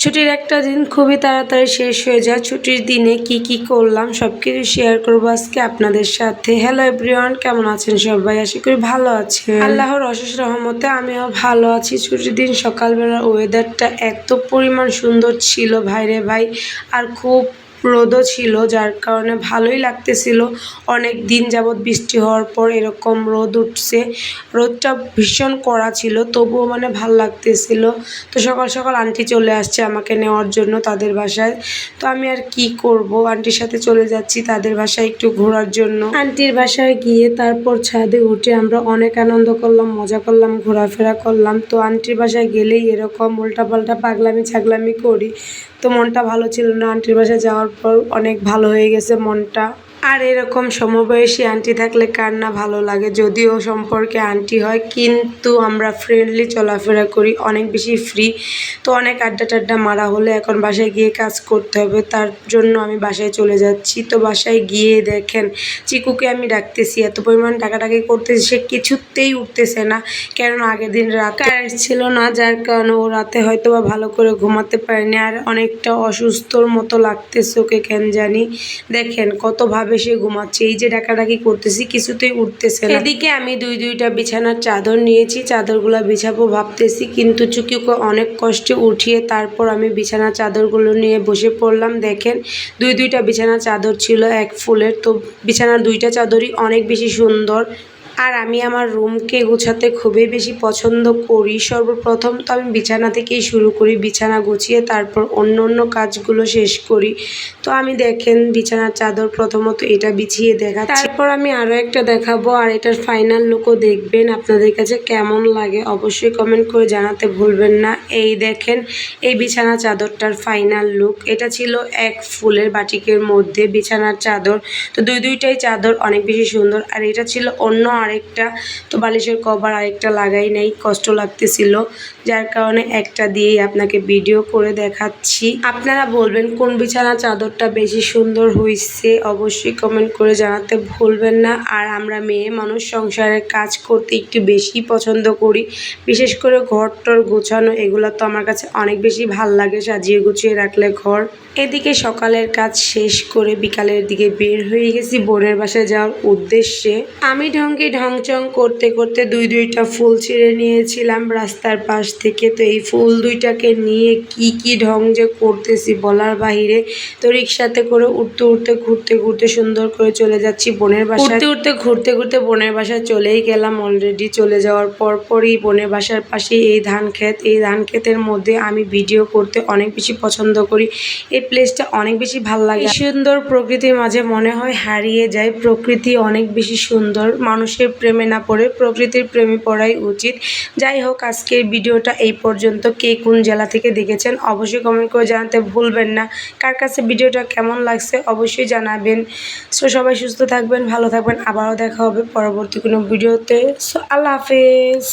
ছুটির একটা দিন খুবই তাড়াতাড়ি শেষ হয়ে যায়। ছুটির দিনে কি কি করলাম সব কিছু শেয়ার করব আজকে আপনাদের সাথে। হ্যালো এভরিওয়ান কেমন আছেন সবাই? আশা করি ভালো আছে আল্লাহর অশেষ রহমতে আমিও ভালো আছি। ছুটির দিন সকালবেলার ওয়েদারটা এত পরিমাণ সুন্দর ছিল ভাইরে ভাই। আর খুব রোদও ছিল, যার কারণে ভালোই লাগতেছিল। অনেক দিন যাবৎ বৃষ্টি হওয়ার পর এরকম রোদ উঠছে। রোদটা ভীষণ কড়া ছিল, তবুও মানে ভালো লাগতেছিল। তো সকাল সকাল আন্টি চলে আসছে আমাকে নেওয়ার জন্য তাদের বাসায়। তো আমি আর কি করব? আন্টির সাথে চলে যাচ্ছি তাদের বাসায় একটু ঘোরার জন্য। আন্টির বাসায় গিয়ে তারপর ছাদে উঠে আমরা অনেক আনন্দ করলাম, মজা করলাম, ঘোরাফেরা করলাম। তো আন্টির বাসায় গেলেই এরকম উল্টাপাল্টা পাগলামি ছাগলামি করি। তো মনটা ভালো ছিল না আন্টির বাসায় যাওয়ার পর অনেক ভালো হয়ে গেছে মনটা। আর এরকম সমবয়সী আন্টি থাকলে কার না ভালো লাগে? যদিও সম্পর্কে আন্টি হয়, কিন্তু আমরা ফ্রেন্ডলি চলাফেরা করি, অনেক বেশি ফ্রি তো অনেক আড্ডা টাড্ডা মারা হলে এখন বাসায় গিয়ে কাজ করতে হবে। তার জন্য আমি বাসায় চলে যাচ্ছি। তো বাসায় গিয়ে দেখেন, চিকুকে আমি ডাকতেছি। এত পরিমাণ টাকাটাকি করতেছি, সে কিছুতেই উঠতেছে না। কেননা আগের দিন রাত ছিল না, যার কারণে ও রাতে হয়তো বা ভালো করে ঘুমাতে পারেনি। আর অনেকটা অসুস্থর মতো লাগতেছে ওকে, কেন জানি। দেখেন কতভাবে সে ঘুমাচ্ছে, এই যে ডাকাডাকি করতেছি, কিছুতেই উঠতেছে এদিকে আমি দুই দুইটা বিছানার চাদর নিয়েছি, চাদরগুলো বিছাবো ভাবতেছি, কিন্তু চুকিকে অনেক কষ্টে উঠিয়ে তারপর আমি বিছানার চাদরগুলো নিয়ে বসে পড়লাম। দেখেন, দুই দুইটা বিছানার চাদর ছিল এক ফুলের, তো বিছানার দুইটা চাদরই অনেক বেশি সুন্দর। আর আমি আমার রুমকে গোছাতে খুবই বেশি পছন্দ করি। সর্বপ্রথম তো আমি বিছানা থেকেই শুরু করি, বিছানা গুছিয়ে তারপর অন্য অন্য কাজগুলো শেষ করি। তো আমি দেখেন বিছানার চাদর প্রথমত এটা বিছিয়ে দেখা তারপর আমি আরও একটা দেখাবো আর এটার ফাইনাল লুকও দেখবেন। আপনাদের কাছে কেমন লাগে অবশ্যই কমেন্ট করে জানাতে ভুলবেন না। এই দেখেন, এই বিছানা চাদরটার ফাইনাল লুক এটা ছিল এক ফুলের বাটিকের মধ্যে বিছানার চাদর। তো দুই দুইটাই চাদর অনেক বেশি সুন্দর। আর এটা ছিল অন্য আরেকটা, তো বালিশের কভার আরেকটা লাগাই নাই, কষ্ট লাগতেছিল। যার কারণে একটা দিয়েই আপনাকে ভিডিও করে দেখাচ্ছি। আপনারা বলবেন, কোন বিছানা চাদরটা বেশি সুন্দর হয়েছে অবশ্যই কমেন্ট করে জানাতে ভুলবেন না। আর আমরা মেয়ে মানুষ সংসারের কাজ করতে একটু বেশি পছন্দ করি। বিশেষ করে ঘর টর গোছানো, এগুলো তো আমার কাছে অনেক বেশি ভালো লাগে, সাজিয়ে গুছিয়ে রাখলে ঘর। এদিকে সকালের কাজ শেষ করে বিকালের দিকে বের হয়ে গেছি বোনের বাসায় যাওয়ার উদ্দেশ্যে। আমি ঢঙ্গি ঢংচং করতে করতে দুই দুইটা ফুল ছিঁড়ে নিয়েছিলাম রাস্তার পাশ থেকে। তো এই ফুল দুইটাকে নিয়ে কি কি ঢং যে করতেছি বলার বাহিরে তো রিক্সাতে করে উঠতে উঠতে ঘুরতে ঘুরতে সুন্দর করে চলে যাচ্ছি বোনের বাসায়। উঠতে উঠতে ঘুরতে ঘুরতে বোনের বাসায় চলেই গেলাম অলরেডি চলে যাওয়ার পর পরই বোনের বাসার পাশে এই ধান ক্ষেত। এই ধান ক্ষেতের মধ্যে আমি ভিডিও করতে অনেক বেশি পছন্দ করি। এই প্লেসটা অনেক বেশি ভালো লাগে। সুন্দর প্রকৃতির মাঝে মনে হয় হারিয়ে যায়। প্রকৃতি অনেক বেশি সুন্দর। মানুষের প্রেমে না পড়ে, প্রকৃতির প্রেমে পড়াই উচিত। যাই হোক, আজকের ভিডিওটা এই পর্যন্ত। কে কোন জেলা থেকে দেখেছেন অবশ্যই কমেন্ট করে জানাতে ভুলবেন না। কার কাছে ভিডিওটা কেমন লাগছে অবশ্যই জানাবেন। সো, সবাই সুস্থ থাকবেন, ভালো থাকবেন। আবারও দেখা হবে পরবর্তী কোনো ভিডিওতে। সো, আল্লাহ হাফেজ।